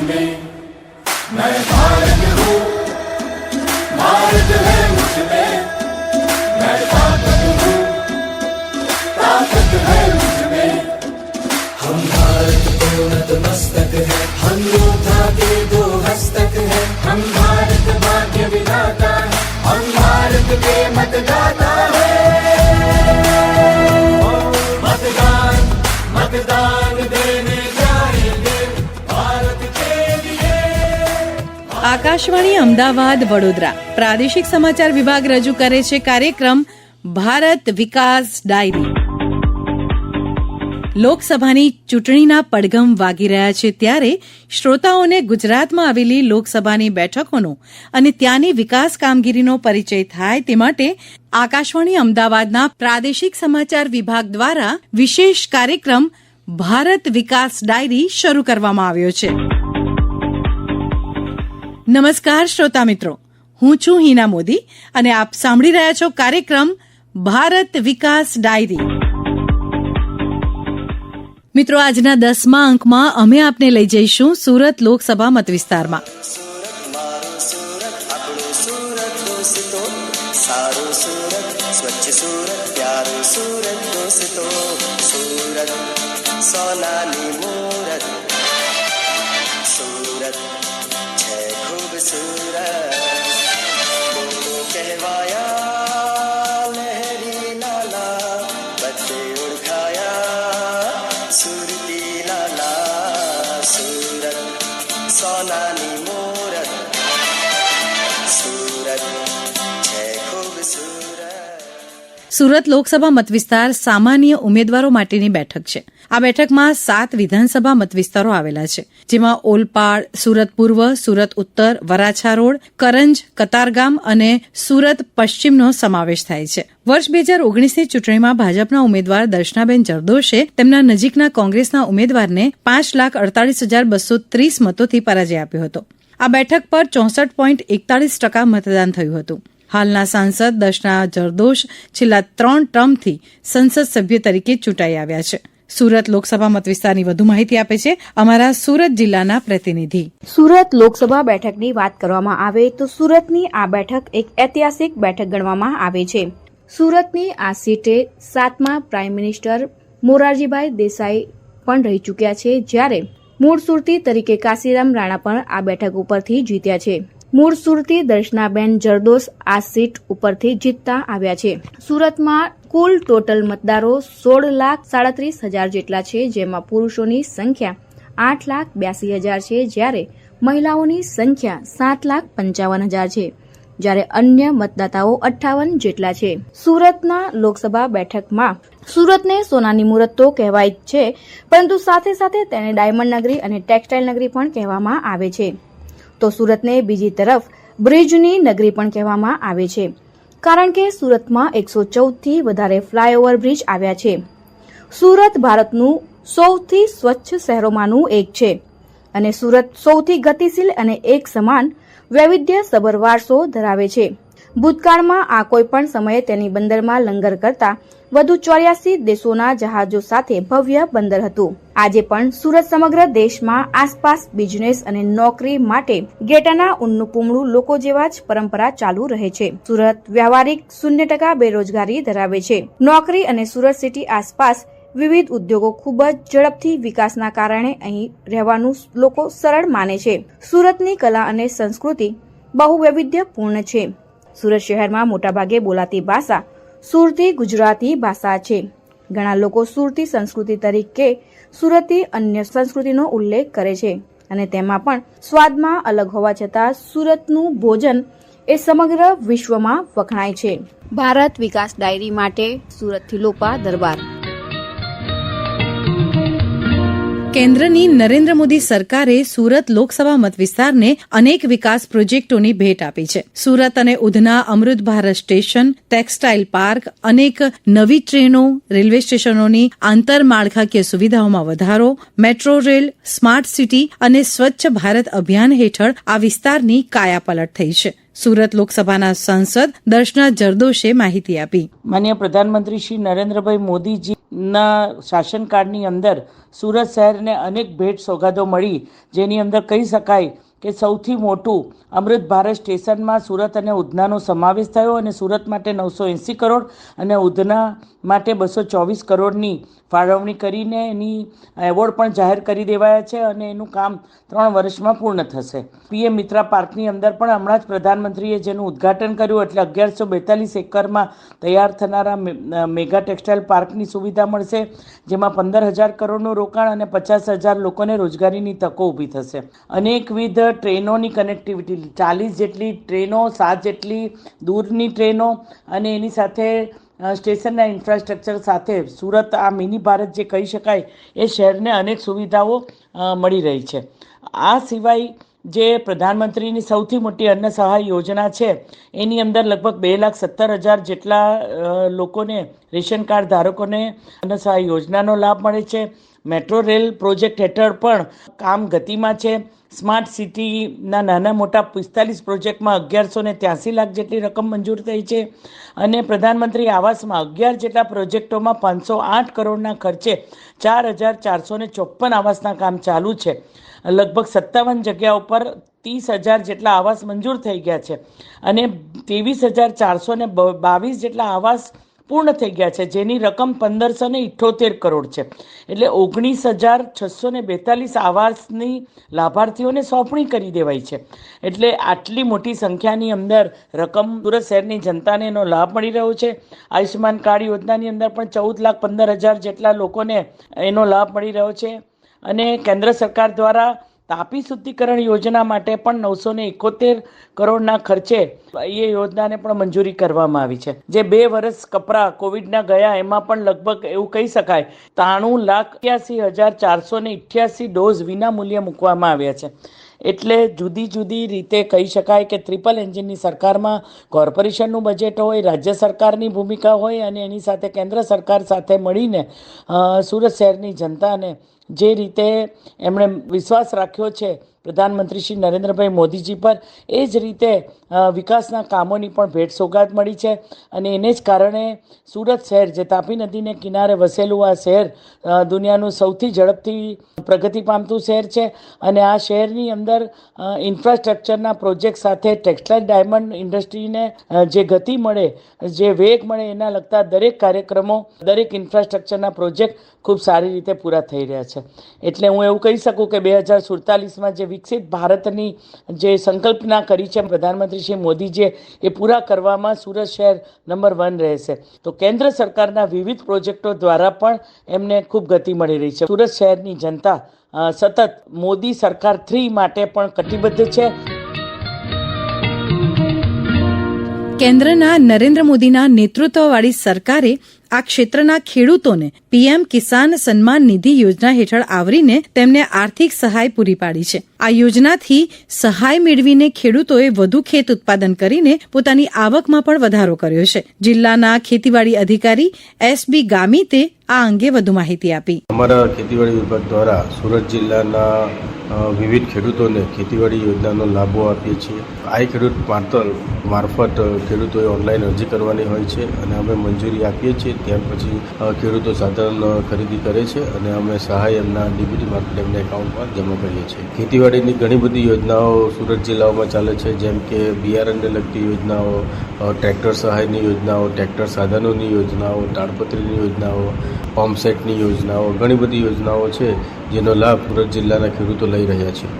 में। मैं भारत हूँ, भारत है मुझमें। मैं ताकत हूँ, ताकत है मुझमें। हम भारत को नतमस्तक है, हम योद्धा के दो हस्तक है। हम भारत भाग्य विधाता આકાશવાણી અમદાવાદ, વડોદરા. પ્રાદેશિક સમાચાર વિભાગ રજૂ કરે છે કાર્યક્રમ ભારત વિકાસ ડાયરી. લોકસભાની ચૂંટણીના પડઘમ વાગી રહ્યા છે ત્યારે શ્રોતાઓને ગુજરાતમાં આવેલી લોકસભાની બેઠકોનો અને ત્યાંની વિકાસ કામગીરીનો પરિચય થાય તે માટે આકાશવાણી અમદાવાદના પ્રાદેશિક સમાચાર વિભાગ દ્વારા વિશેષ કાર્યક્રમ ભારત વિકાસ ડાયરી શરૂ કરવામાં આવ્યો છે. નમસ્કાર, શ્રોતા મિત્રો. હું છું હિના મોદી અને આપ સાંભળી રહ્યા છો કાર્યક્રમ ભારત વિકાસ ડાયરી. મિત્રો, આજના દસમા અંકમાં અમે આપને લઈ જઈશું સુરત લોકસભા મતવિસ્તારમાં. વિસ્તારમાં સારું સુરત, સ્વચ્છ સુરત, પ્યારું સુરત. સુરત લોકસભા મતવિસ્તાર સામાન્ય ઉમેદવારો માટેની બેઠક છે. આ બેઠકમાં સાત વિધાનસભા મતવિસ્તારો આવેલા છે. જેમાં ઓલપાડ, સુરત પૂર્વ, સુરત ઉત્તર, વરાછા રોડ, કરંજ, કતારગામ અને સુરત પશ્ચિમનો સમાવેશ થાય છે. વર્ષ બે હજાર ઓગણીસની ચૂંટણીમાં ભાજપના ઉમેદવાર દર્શનાબેન જરદોશે તેમના નજીકના કોંગ્રેસના ઉમેદવારને પાંચ લાખ અડતાલીસ હજાર બસો ત્રીસ મતોથી પરાજય આપ્યો હતો. આ બેઠક પર ચોસઠ પોઈન્ટ એકતાલીસ ટકા મતદાન થયું હતું. હાલના સાંસદ દર્શના જરદોશ છેલ્લા ત્રણ ટર્મથી સંસદ સભ્ય તરીકે ચૂંટાઈ આવ્યા છે. સુરત લોકસભા મતવિસ્તારની વધુ માહિતી આપે છે અમારા સુરત જિલ્લાના પ્રતિનિધિ. સુરત લોકસભા બેઠકની વાત કરવામાં આવે તો સુરતની આ બેઠક એક ઐતિહાસિક બેઠક ગણવામાં આવે છે. સુરતની આ સીટે સાતમા પ્રાઇમ મિનિસ્ટર મોરારજીભાઈ દેસાઈ પણ રહી ચૂક્યા છે, જ્યારે મૂળ સુરતી તરીકે કાશીરામ રાણા પણ આ બેઠક ઉપરથી જીત્યા છે. મૂળ સુરતી દર્શનાબેન જરદોસ આ સીટ ઉપરથી જીતતા આવ્યા છે. સુરતમાં કુલ ટોટલ મતદારો સોળ લાખ સાડત્રીસ હજાર જેટલા છે, જેમાં પુરુષોની સંખ્યા આઠ લાખ બ્યાસી હજાર છે, જ્યારે મહિલાઓની સંખ્યા સાત લાખ પંચાવન હજાર છે, જ્યારે અન્ય મતદાતાઓ અઠ્ઠાવન જેટલા છે. સુરતના લોકસભા બેઠકમાં સુરતને સોનાની મુહૂર્ત તો કહેવાય જ છે, પરંતુ સાથે સાથે તેને ડાયમંડ નગરી અને ટેક્સટાઇલ નગરી પણ કહેવામાં આવે છે. તો સુરતને બીજી તરફ બ્રિજની નગરી પણ કહેવામાં આવે છે. કારણ કે સુરતમાં એકસો ચૌદથી વધારે ફ્લાયઓવર બ્રિજ આવ્યા છે. સુરત ભારતનું સૌથી સ્વચ્છ શહેરોમાંનું એક છે. અને સુરત સૌથી ગતિશીલ અને એક સમાન વૈવિધ્યસભર વારસો ધરાવે છે. ભૂતકાળમાં આ કોઈપણ સમયે તેની બંદરમાં લંગર કરતા વધુ ચોર્યાસી દેશોના જહાજો સાથે ભવ્ય બંદર હતું. આજે પણ સુરત સમગ્ર દેશમાં આસપાસ બિઝનેસ અને નોકરી માટે ગેટાના ઊનનું પૂમડું લોકો જેવા જ પરંપરા ચાલુ રહે છે. સુરત વ્યવહારિક શૂન્ય ટકા બેરોજગારી ધરાવે છે. નોકરી અને સુરત સિટી આસપાસ વિવિધ ઉદ્યોગો ખૂબ જ ઝડપથી વિકાસના કારણે અહીં રહેવાનું લોકો સરળ માને છે. સુરતની કલા અને સંસ્કૃતિ બહુ વૈવિધ્યપૂર્ણ છે. સુરત શહેરમાં મોટાભાગે બોલાતી ભાષા સુરતી ગુજરાતી ભાષા છે. ઘણા લોકો સુરતી સંસ્કૃતિ તરીકે સુરતી અન્ય સંસ્કૃતિનો ઉલ્લેખ કરે છે અને તેમાં પણ સ્વાદમાં અલગ હોવા છતાં સુરતનું ભોજન એ સમગ્ર વિશ્વમાં વખણાય છે. ભારત વિકાસ ડાયરી માટે સુરતથી લોપા દરબાર કેન્દ્રની નરેન્દ્ર મોદી સરકારે સુરત લોકસભા મતવિસ્તારને અનેક વિકાસ પ્રોજેક્ટોની ભેટ આપી છે. સુરત અને Udhna Amrit Bharat station, textile park, અનેક નવી ટ્રેનો, રેલવે સ્ટેશનોની આંતરમાળખાકીય સુવિધાઓમાં વધારો, મેટ્રો રેલ, સ્માર્ટ સિટી અને સ્વચ્છ ભારત અભિયાન હેઠળ આ વિસ્તારની કાયાપલટ થઈ છે. સુરત લોકસભાના સાંસદ દર્શના જરદોશે માહિતી આપી. માન્ય પ્રધાનમંત્રી શ્રી નરેન્દ્રભાઈ મોદીજીના શાસનકાળની અંદર સુરત શહેરને અનેક ભેટ સોગાદો મળી, જેની અંદર કહી શકાય કે સૌથી મોટું અમૃત ભારત સ્ટેશનમાં સુરત અને ઉધનાનો સમાવેશ થયો અને સુરત માટે નવસો એંસી કરોડ અને ઉધના માટે બસો ચોવીસ કરોડની ફાળવણી કરીને એની એવોર્ડ પણ જાહેર કરી દેવાયા છે અને એનું કામ ત્રણ વર્ષમાં પૂર્ણ થશે. પીએમ મિત્રા પાર્કની અંદર પણ હમણાં જ પ્રધાનમંત્રીએ જેનું ઉદ્ઘાટન કર્યું એટલે અગિયારસો બેતાલીસ એકરમાં તૈયાર થનારા મેગા ટેક્સટાઇલ પાર્કની સુવિધા મળશે, જેમાં પંદર હજાર કરોડનું રોકાણ અને પચાસ હજાર લોકોને રોજગારીની તકો ઊભી થશે. અનેકવિધ ટ્રેનોની કનેક્ટિવિટી, ચાલીસ જેટલી ટ્રેનો, સાત જેટલી દૂરની ટ્રેનો અને એની સાથે સ્ટેશનના ઇન્ફ્રાસ્ટ્રક્ચર સાથે સુરત આ મિની ભારત જે કહી શકાય, એ શહેરને અનેક સુવિધાઓ મળી રહી છે. આ સિવાય જે પ્રધાનમંત્રીની સૌથી મોટી અન્ન સહાય યોજના છે, એની અંદર લગભગ બે લાખ સત્તર હજાર જેટલા લોકોને રેશન કાર્ડ ધારકોને અન્ન સહાય યોજનાનો લાભ મળે છે. મેટ્રો રેલ પ્રોજેક્ટ હેઠળ પણ કામ ગતિમાં છે. સ્માર્ટ સિટીના નાના મોટા પિસ્તાલીસ પ્રોજેક્ટમાં અગિયારસો ને ત્યાંસી લાખ જેટલી રકમ મંજૂર થઈ છે અને પ્રધાનમંત્રી આવાસમાં અગિયાર જેટલા પ્રોજેક્ટોમાં પાંચસો આઠ કરોડના ખર્ચે ચાર હજાર ચારસો ને ચોપન આવાસના કામ ચાલુ છે. લગભગ સત્તાવન જગ્યા ઉપર ત્રીસ હજાર જેટલા આવાસ મંજૂર થઈ ગયા છે અને ત્રેવીસ હજાર ચારસો ને બાવીસ જેટલા આવાસ પૂર્ણ થઈ ગયા છે. જેની રકમ પંદરસો ને ઇઠ્ઠોતેર કરોડ છે. એટલે ઓગણીસ હજાર છસો ને બેતાલીસ આવાસની લાભાર્થીઓને સોંપણી કરી દેવાઈ છે. એટલે આટલી મોટી સંખ્યાની અંદર રકમ સુરત શહેરની જનતાને એનો લાભ મળી રહ્યો છે. આયુષ્યમાન કાર્ડ યોજનાની અંદર પણ ચૌદ લાખ પંદર હજાર જેટલા લોકોને એનો લાભ મળી રહ્યો છે. અને કેન્દ્ર સરકાર દ્વારા તાપી શુદ્ધિકરણ યોજના માટે પણ નવસો ને એકોતેર કરોડના ખર્ચે એ યોજનાને પણ મંજૂરી કરવામાં આવી છે. જે બે વર્ષ કપરા કોવિડના ગયા, એમાં પણ લગભગ એવું કહી શકાય, ત્રાણું લાખ અઠ્યાસી હજાર ચારસો ને અઠ્યાસી ડોઝ વિના મૂલ્યે મૂકવામાં આવ્યા છે. એટલે જુદી જુદી રીતે કહી શકાય કે ટ્રિપલ એન્જિનની સરકારમાં કોર્પોરેશનનું બજેટ હોય, રાજ્ય સરકારની ભૂમિકા હોય અને એની સાથે કેન્દ્ર સરકાર સાથે મળીને સુરત શહેરની જનતાને જે રીતે એમણે વિશ્વાસ રાખ્યો છે પ્રધાનમંત્રી શ્રી નરેન્દ્રભાઈ મોદીજી પર એ જ રીતે વિકાસના કામોની પણ ભેટ સોગાદ મળી છે અને એને જ કારણે સુરત શહેર, જે તાપી નદીને કિનારે વસેલું આ શહેર દુનિયાનું સૌથી ઝડપથી પ્રગતિ પામતું શહેર છે અને આ શહેરની અંદર ઇન્ફ્રાસ્ટ્રક્ચરના પ્રોજેક્ટ સાથે ટેક્સટાઇલ ડાયમંડ ઇન્ડસ્ટ્રીને જે ગતિ મળે, જે વેગ મળે એના લગતા દરેક કાર્યક્રમો, દરેક ઇન્ફ્રાસ્ટ્રક્ચરના પ્રોજેક્ટ ખૂબ સારી રીતે પૂરા થઈ રહ્યા છે. એટલે હું એવું કહી શકું કે બે હજાર સુડતાલીસમાં જે વિકસિત ભારતની જે સંકલ્પના કરી છે પ્રધાનમંત્રી શ્રી મોદીજીએ, એ પૂરા કરવામાં સુરત શહેર નંબર વન રહેશે. તો કેન્દ્ર સરકારના વિવિધ પ્રોજેક્ટો દ્વારા પણ એમને ખૂબ ગતિ મળી રહી છે. સુરત શહેરની જનતા સતત મોદી સરકાર થ્રી માટે પણ કટિબદ્ધ છે. કેન્દ્રના નરેન્દ્ર મોદીના નેતૃત્વવાળી સરકારે આ ક્ષેત્રના ખેડૂતોને પીએમ કિસાન સન્માન નિધિ યોજના હેઠળ આવરીને તેમને આર્થિક સહાય પૂરી પાડી છે. આ યોજનાથી સહાય મેળવીને ખેડૂતોએ વધુ ખેત ઉત્પાદન કરીને પોતાની આવકમાં પણ વધારો કર્યો છે. જિલ્લાના ખેતીવાડી અધિકારી એસ બી ગામીતે આ અંગે વધુ માહિતી આપી. અમારા ખેતીવાડી વિભાગ દ્વારા સુરત જિલ્લાના વિવિધ ખેડૂતોને ખેતીવાડી યોજનાનો લાભો આપીએ છીએ. આ ખેડૂત માર્તલ મારફત ખેડૂતોએ ઓનલાઈન અરજી કરવાની હોય છે અને અમે મંજૂરી આપીએ છીએ. ત્યાર પછી ખેડૂતો સાધન ખરીદી કરે છે અને અમે સહાય એમના ડીબીટી મારફત એમના એકાઉન્ટમાં જમા કરીએ છીએ. ખેતીવાડીની ઘણી બધી યોજનાઓ સુરત જિલ્લાઓમાં ચાલે છે, જેમ કે બિયારણને લગતી યોજનાઓ ટ્રેક્ટર સહાયની યોજનાઓ, ટ્રેક્ટર સાધનોની યોજનાઓ, તાડપત્રીની યોજનાઓ, પંપસેટની યોજનાઓ, ઘણી બધી યોજનાઓ છે, જેનો લાભ સુરત જિલ્લાના ખેડૂતો લઈ રહ્યા છે.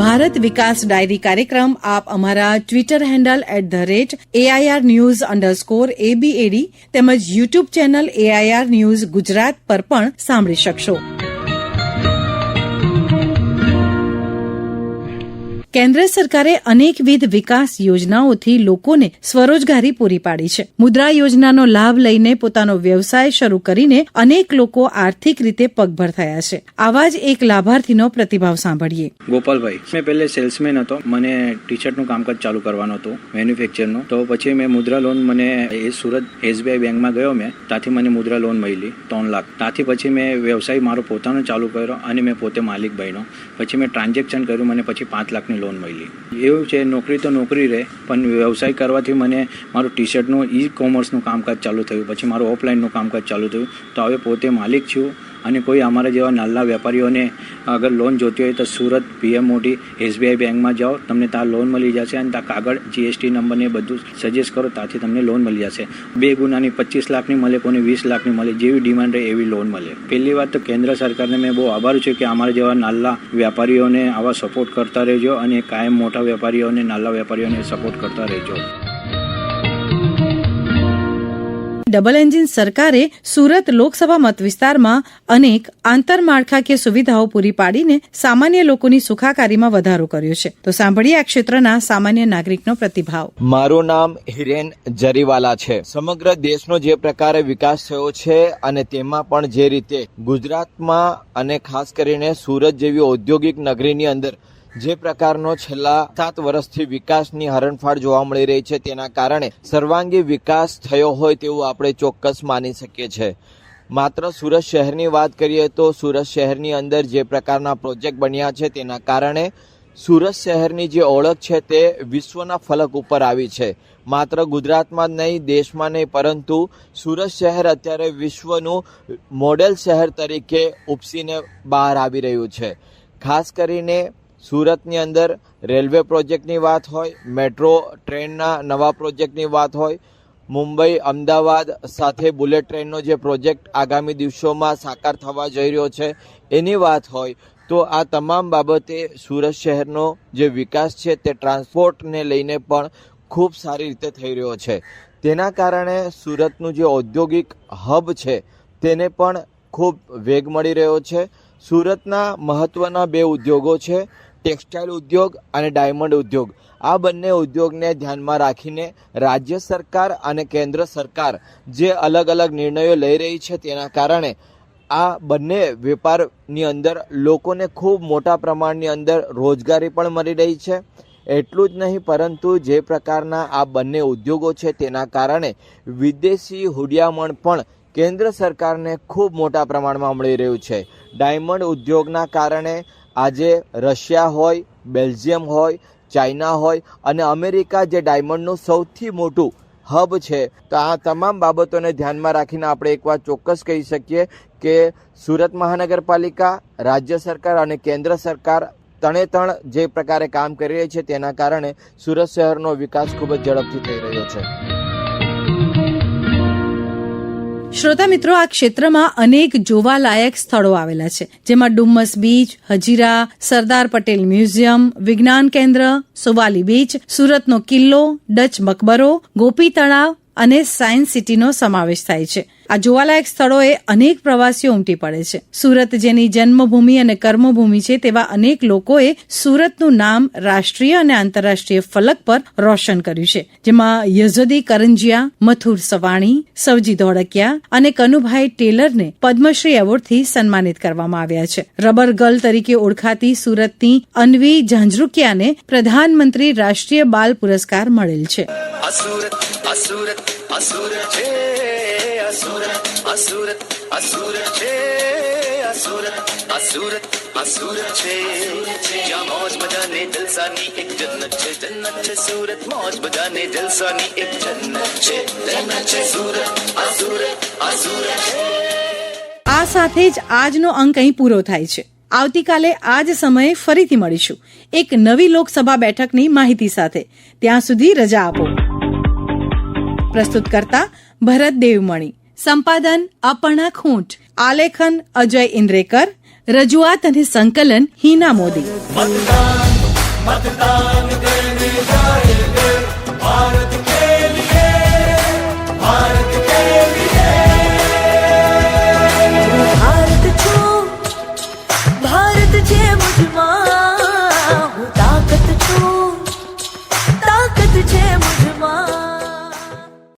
ભારત વિકાસ ડાયરી કાર્યક્રમ આપ અમારા Twitter handle at the rate AIR news underscore ABAD તેમજ YouTube channel AIR news Gujarat પર પણ સાંભળી શકશો. કેન્દ્ર સરકારે અનેકવિધ વિકાસ યોજનાઓથી લોકોને સ્વરોજગારી પૂરી પાડી છે. મુદ્રા યોજનાનો લાભ લઈને પોતાનો વ્યવસાય શરૂ કરીને અનેક લોકો આર્થિક રીતે પગભર થયા છે. આવા જ એક લાભાર્થીનો પ્રતિભાવ સાંભળીએ. ગોપાલભાઈ, મેં પહેલે સેલ્સમેન હતો. મને ટી શર્ટનું કામકાજ ચાલુ કરવાનું હતું, મેન્યુફેક્ચરનું. તો પછી મેં મુદ્રા લોન મને એ સુરત એસબીઆઈ બેંકમાં ગયો મેં. ત્યાંથી મને મુદ્રા લોન મળી ત્રણ લાખ. ત્યાંથી પછી મેં વ્યવસાય મારો પોતાનો ચાલુ કર્યો અને મેં પોતે માલિક બન્યો. પછી મેં ટ્રાન્ઝેક્શન કર્યું, મને પછી પાંચ લાખની લોન મળી. એવું છે, નોકરી તો નોકરી રહે, પણ વ્યવસાય કરવાથી મને મારું ટી શર્ટનું ઈ કોમર્સનું કામકાજ ચાલુ થયું. પછી મારું ઓફલાઈનનું કામકાજ ચાલુ થયું. તો હવે પોતે માલિક છું. અને કોઈ અમારા જેવા નાના વેપારીઓને અગર લોન જોતી હોય તો સુરત પીએમ મોટી એસબીઆઈ બેંકમાં જાઓ, તમને ત્યાં લોન મળી જશે અને ત્યાં કાગળ જીએસટી નંબર ને એ બધું સજેસ્ટ કરો, ત્યાંથી તમને લોન મળી જશે. બે ગુનાની પચીસ લાખની મળે કોને વીસ લાખની મળે, જેવી ડિમાન્ડ રહે એવી લોન મળે. પહેલી વાત તો કેન્દ્ર સરકારને મેં બહુ આભાર છું કે અમારા જેવા નાના વેપારીઓને આવા સપોર્ટ કરતા રહેજો અને કાયમ મોટા વેપારીઓને નાના વેપારીઓને સપોર્ટ કરતા રહેજો. ડબલ એન્જિન સરકારે સુરત લોકસભા મતવિસ્તારમાં અનેક આંતરમાળખાકીય સુવિધાઓ પૂરી પાડીને સામાન્ય લોકોની સુખાકારીમાં વધારો કર્યો છે. તો સાંભળીએ આ ક્ષેત્રના સામાન્ય નાગરિકનો પ્રતિભાવ. મારું નામ હિરેન જરીવાલા છે. સમગ્ર દેશનો જે પ્રકારે વિકાસ થયો છે અને તેમાં પણ જે રીતે ગુજરાતમાં અને ખાસ કરીને સુરત જેવી ઔદ્યોગિક નગરીની અંદર જે પ્રકારનો છેલ્લા સાત વર્ષથી વિકાસની હરણફાળ જોવા મળી રહી છે, તેના કારણે સર્વાંગી વિકાસ થયો હોય તેવું આપણે ચોક્કસ માની શકીએ છીએ માત્ર સુરત શહેરની વાત કરીએ તો સુરત શહેરની અંદર જે પ્રકારના પ્રોજેક્ટ બન્યા છે, તેના કારણે સુરત શહેરની જે ઓળખ છે, તે વિશ્વના ફલક ઉપર આવી છે. માત્ર ગુજરાતમાં જ નહીં, દેશમાં નહીં, પરંતુ સુરત શહેર અત્યારે વિશ્વનું મોડેલ શહેર તરીકે ઉપસીને બહાર આવી રહ્યું છે. ખાસ કરીને સુરતની અંદર રેલવે પ્રોજેક્ટની વાત હોય, મેટ્રો ટ્રેનના નવા પ્રોજેક્ટની વાત હોય, મુંબઈ, અમદાવાદ સાથે બુલેટ ટ્રેનનો જે પ્રોજેક્ટ આગામી દિવસોમાં સાકાર થવા જઈ રહ્યો છે, એની વાત હોય, તો આ તમામ બાબતે સુરત શહેરનો જે વિકાસ છે તે ટ્રાન્સપોર્ટને લઈને પણ ખૂબ સારી રીતે થઈ રહ્યો છે. તેના કારણે સુરતનું જે ઔદ્યોગિક હબ છે તેને પણ ખૂબ વેગ મળી રહ્યો છે. સુરતના મહત્ત્વના બે ઉદ્યોગો છે ટેક્સટાઇલ ઉદ્યોગ અને ડાયમંડ ઉદ્યોગ. આ બંને ઉદ્યોગને ધ્યાનમાં રાખીને રાજ્ય સરકાર અને કેન્દ્ર સરકાર જે અલગ અલગ નિર્ણયો લઈ રહી છે તેના કારણે આ બંને વેપારની અંદર લોકોને ખૂબ મોટા પ્રમાણની અંદર રોજગારી પણ મળી રહી છે. એટલું જ નહીં, પરંતુ જે પ્રકારના આ બંને ઉદ્યોગો છે તેના કારણે વિદેશી હુડિયામણ પણ કેન્દ્ર સરકારને ખૂબ મોટા પ્રમાણમાં મળી રહ્યું છે. ડાયમંડ ઉદ્યોગના કારણે આજે રશિયા હોય, બેલ્જિયમ હોય, ચાઇના હોય અને અમેરિકા જે ડાયમંડનું સૌથી મોટું હબ છે. તો આ તમામ બાબતોને ધ્યાનમાં રાખીને આપણે એક વાત ચોક્કસ કહી શકીએ કે સુરત મહાનગરપાલિકા, રાજ્ય સરકાર અને કેન્દ્ર સરકાર તણ જે પ્રકારે કામ કરી રહી છે તેના કારણે સુરત શહેરનો વિકાસ ખૂબ જ ઝડપથી થઈ રહ્યો છે. શ્રોતા મિત્રો, આ ક્ષેત્રમાં અનેક જોવાલાયક સ્થળો આવેલા છે, જેમાં ડુમ્મસ બીચ, હજીરા, સરદાર પટેલ મ્યુઝિયમ, વિજ્ઞાન કેન્દ્ર, સુવાલી બીચ, સુરતનો કિલ્લો, ડચ મકબરો, ગોપી તળાવ અને સાયન્સ સિટીનો સમાવેશ થાય છે. આ જોવાલાયક સ્થળોએ અનેક પ્રવાસીઓ ઉમટી પડે છે. સુરત જેની જન્મભૂમિ અને કર્મભૂમિ છે તેવા અનેક લોકોએ સુરતનું નામ રાષ્ટ્રીય અને આંતરરાષ્ટ્રીય ફલક પર રોશન કર્યું છે. જેમાં યઝદી કરંજિયા, મથુર સવાણી, સવજી ધોળકિયા અને કનુભાઈ ટેલરને પદ્મશ્રી એવોર્ડથી સન્માનિત કરવામાં આવ્યા છે. રબર ગર્લ તરીકે ઓળખાતી સુરતની અન્વી ઝાંઝરૂકિયાને પ્રધાનમંત્રી રાષ્ટ્રીય બાલ પુરસ્કાર મળેલ છે. અસુરત અસુરત અસુર છે અસુરત અસુર અસુર છે અસુર અસુર અસુર છે જ્યાં મોજ મજાને જલસાની એક જન્નત છે જન્નત છે સુરત મોજ મજાને જલસાની એક જન્નત છે જન્નત છે સુરત અસુર અસુર છે આ સાથે જ આજનો અંક અહીં પૂરો થાય છે. આવતીકાલે આ જ સમયે ફરીથી મળીશું. એક નવી લોકસભા બેઠકની માહિતી સાથે. ત્યાં સુધી રજા આપો. પ્રસ્તુત કરતા ભરત દેવમણી. સંપાદન અપર્ણા ખૂંટ. આલેખન અજય ઇન્દ્રેકર. રજૂઆત અને સંકલન હિના મોદી. ભારત